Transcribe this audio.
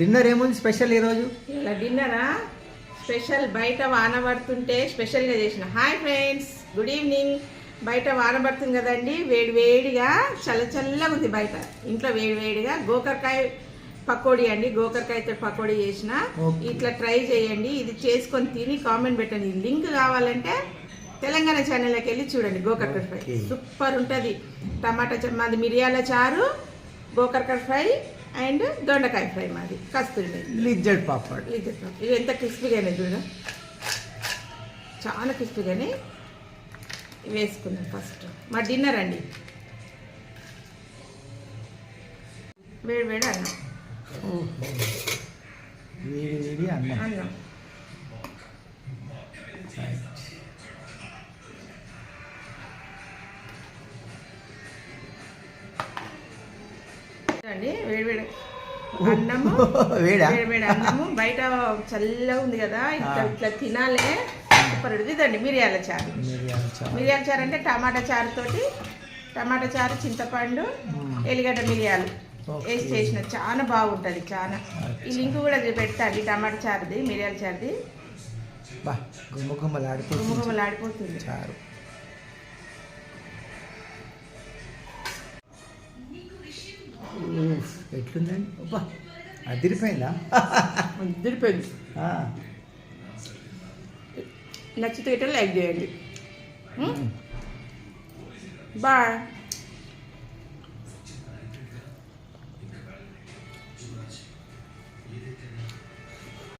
Dinner ఏముంది special ఈరోజు? ఇలా డిన్నరా? స్పెషల్ బయట వాన పడుతుంటే స్పెషల్గా చేసిన. Hi friends good evening. బయట వాన పడుతుంది కదండి వేడి వేడిగా చల్ల చల్లగా ఉంది బయట. ఇంట్లో వేడి వేడిగా గోకరకాయ పకోడీ అండి గోకరకాయతో పకోడీ చేసిన. ఇట్లా ట్రై చేయండి ఇది చేసుకొని తిని కామెంట్ పెట్టండి. లింక్ కావాలంటే తెలంగాణ ఛానల్లోకి వెళ్ళి చూడండి గోకరకాయ ఫ్రై. సూపర్ ఉంటుంది. టమాటా చ- మాది మిరియాల చారు గోకరకాయ ఫ్రై అండ్ దొండకాయ ఫ్రై మాది కస్తూరి. లిజ్జడ్ పాపడ్. ఇది చెప్పు. ఇది ఎంత క్రిస్పీగానే చూడ. చాలా క్రిస్పీగానే వేసుకుందాం ఫస్ట్. మా డిన్నర్ అండి. వేడి వేడి అన్నం. వేడి వేడి అన్నం. అన్నం. అండి. వేడి వేడి అన్నము అన్నము. బయట చల్లగా ఉంది కదా ఇట్లా. ఇట్లా తినాలే. సూపర్ ఇదండి మిరియాల చారు. మిరియాల చారు. అంటే టమాటా చారు తోటి టమాటా చారు చింతపండు. ఎల్లిగడ్డ మిరియాలు. వేసి చేసిన. చాలా బాగుంటుంది చాలా ఈ లింక్ కూడా పెట్టండి టమాటా చారుది మిరియాల చారుది. బా గుమ్మ గుమ్మలాడిపోతుంది గుమ్మగుమ్మలు ఆడిపోతుంది చారు. ఎట్లుందండి? అబ్బా అదిరిపోయిందా? ఇద్దరిపోయింది ఆ, నచ్చితే లైక్ చేయండి. బాయ్.